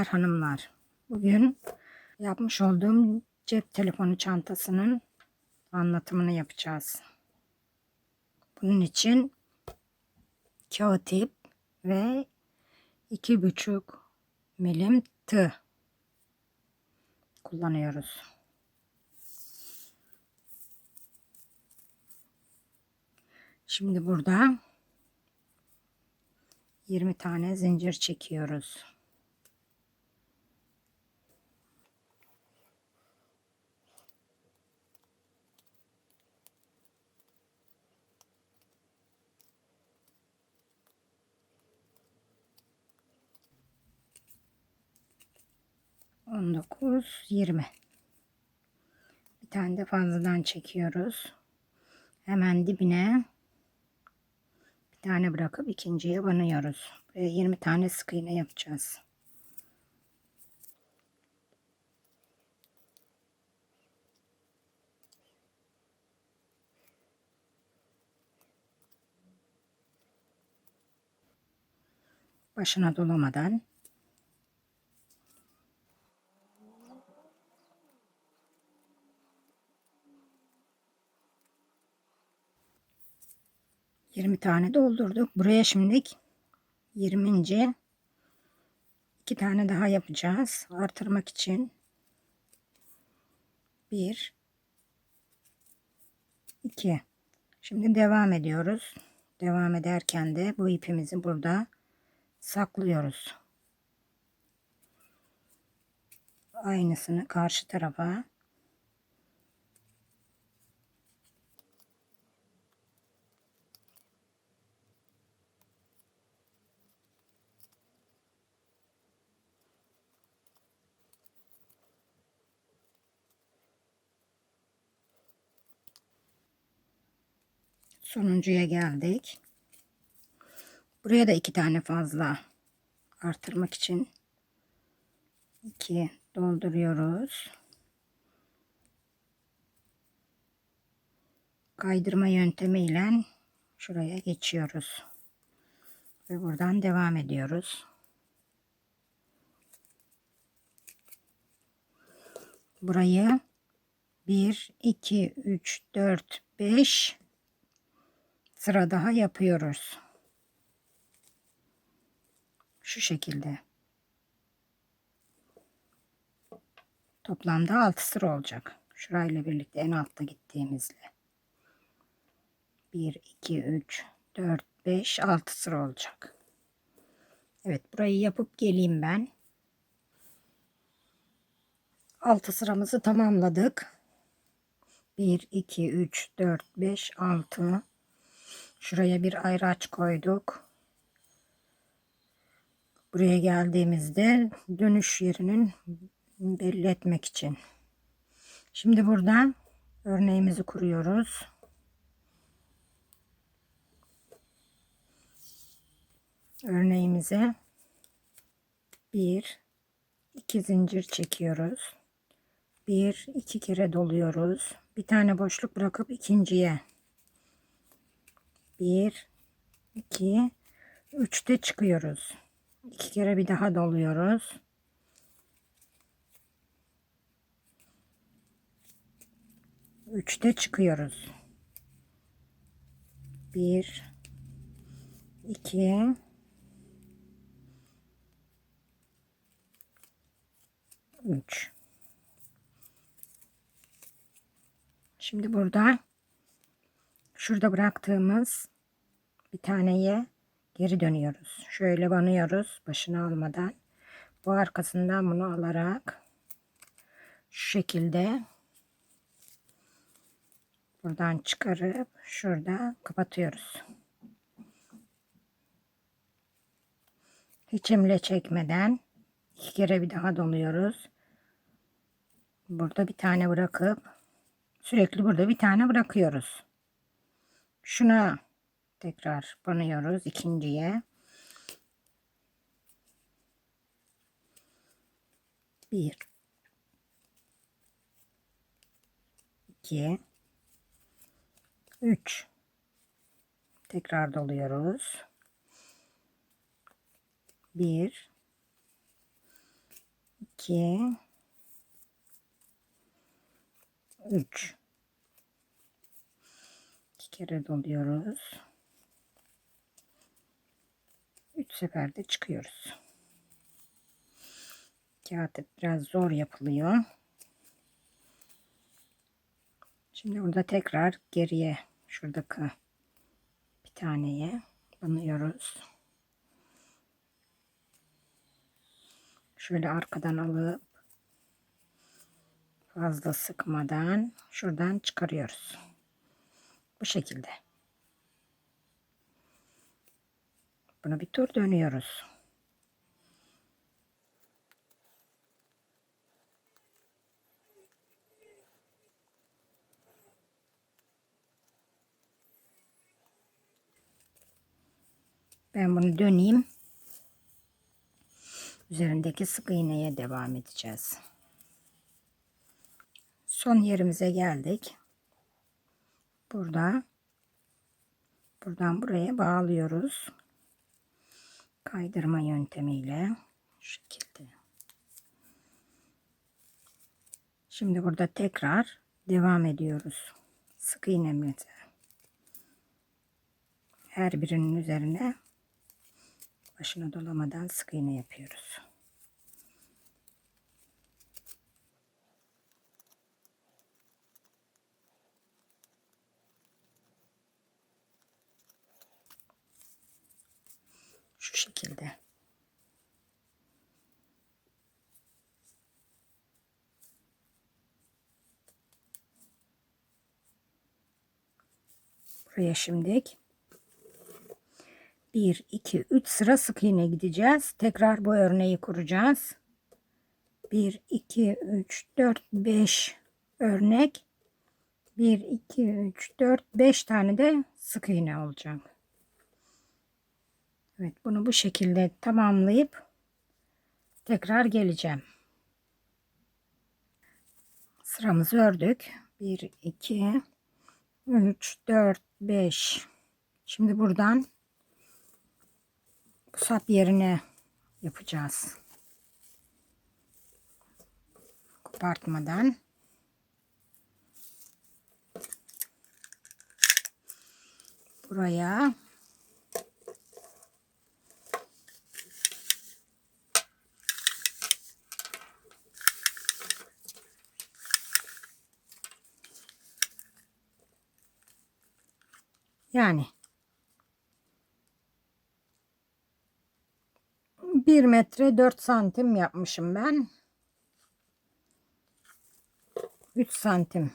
Merhabalar hanımlar. Bugün yapmış olduğum cep telefonu çantasının anlatımını yapacağız. Bunun için kağıt ip ve iki buçuk milim tığ kullanıyoruz. Şimdi burada 20 tane zincir çekiyoruz. On dokuz, yirmi. Bir tane de fazladan çekiyoruz. Hemen dibine bir tane bırakıp ikinciye banıyoruz. Buraya 20 tane sık iğne yapacağız. Başına dolamadan Yirmi tane doldurduk. Buraya şimdi 20. iki tane daha yapacağız. Artırmak için. Bir, iki. Şimdi devam ediyoruz. Devam ederken de bu ipimizi burada saklıyoruz. Aynısını karşı tarafa sonuncuya geldik. Buraya da iki tane fazla artırmak için iki dolduruyoruz. Kaydırma yöntemiyle şuraya geçiyoruz. Ve buradan devam ediyoruz. Burayı 1 2 3 4 5 sıra daha yapıyoruz. Şu şekilde. Toplamda 6 sıra olacak. Şurayla birlikte en altta gittiğimizle. 1, 2, 3, 4, 5, 6 sıra olacak. Evet burayı yapıp geleyim ben. 6 sıramızı tamamladık. 1, 2, 3, 4, 5, 6. Şuraya bir ayraç koyduk. Buraya geldiğimizde dönüş yerinin belli etmek için. Şimdi burada örneğimizi kuruyoruz. Örneğimize bir iki zincir çekiyoruz. Bir iki kere doluyoruz. Bir tane boşluk bırakıp ikinciye bir iki üçte çıkıyoruz. İki kere bir daha doluyoruz. Üçte çıkıyoruz. Bir, iki, üç. Şimdi burada şurada bıraktığımız bir taneye geri dönüyoruz. Şöyle banıyoruz başını almadan. Bu arkasından bunu alarak şu şekilde buradan çıkarıp şurada kapatıyoruz. Hiç imle çekmeden iki kere bir daha doluyoruz. Burada bir tane bırakıp sürekli burada bir tane bırakıyoruz. Şuna tekrar banıyoruz ikinciye. Bir, iki, üç. Tekrar doluyoruz. Bir, 2 3 2 kere doluyoruz. 3 seferde çıkıyoruz. Kağıt biraz zor yapılıyor. Şimdi burada tekrar geriye şuradaki bir taneye banıyoruz. Şöyle arkadan alıp fazla sıkmadan şuradan çıkarıyoruz. Bu şekilde. Bunu bir tur dönüyoruz. Ben bunu döneyim. Üzerindeki sık iğneye devam edeceğiz. Son yerimize geldik. Burada buradan buraya bağlıyoruz. Kaydırma yöntemiyle şu şekilde. Şimdi burada tekrar devam ediyoruz. Sık iğnemize. Her birinin üzerine başına dolamadan sık iğne yapıyoruz. Şu şekilde. Buraya şimdilik 1, 2, 3 sıra sık iğne gideceğiz. Tekrar bu örneği kuracağız. 1, 2, 3, 4, 5 örnek. 1, 2, 3, 4, 5 tane de sık iğne olacak. Evet bunu bu şekilde tamamlayıp tekrar geleceğim. Sıramızı ördük. 1, 2, 3, 4, 5. Şimdi buradan bu sap yerine yapacağız. Kopartmadan. Buraya Yani 1 metre 4 santim yapmışım ben. 3 santim.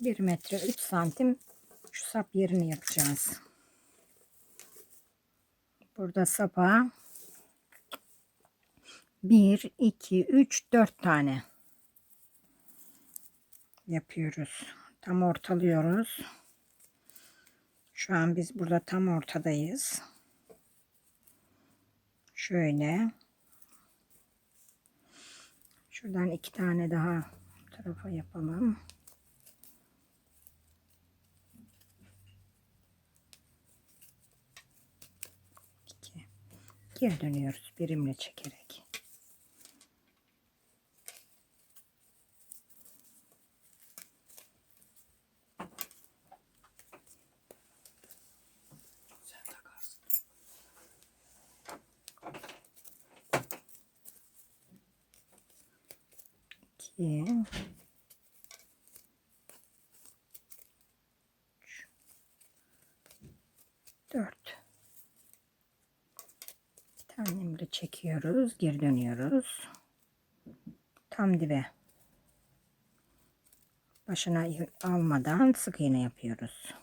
Bir metre 3 santim şu sap yerini yapacağız. Burada sapa 1, 2, 3, 4 tane yapıyoruz. Tam ortalıyoruz. Şu an biz burada tam ortadayız. Şöyle. Şuradan iki tane daha tarafa yapalım. İki. Geri dönüyoruz birimle çekerek. İki, üç, dört. Bir tanemle çekiyoruz, geri dönüyoruz. Tam dibe. Başına almadan sık iğne yapıyoruz.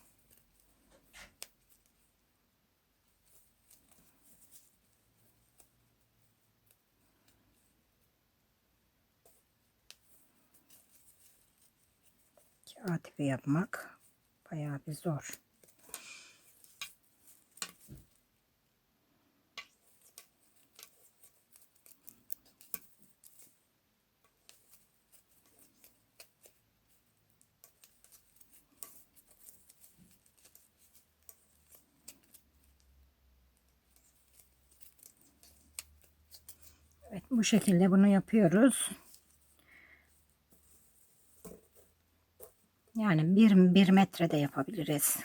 katife yapmak bayağı bir zor. Evet bu şekilde bunu yapıyoruz. Yani bir, bir metre de yapabiliriz.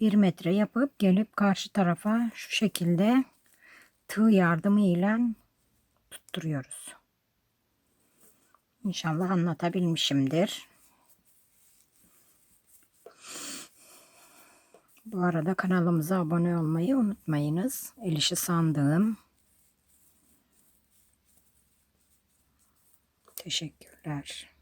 Bir metre yapıp gelip karşı tarafa şu şekilde tığ yardımıyla tutturuyoruz. İnşallah anlatabilmişimdir. Bu arada kanalımıza abone olmayı unutmayınız. El işi sandığım. Teşekkürler.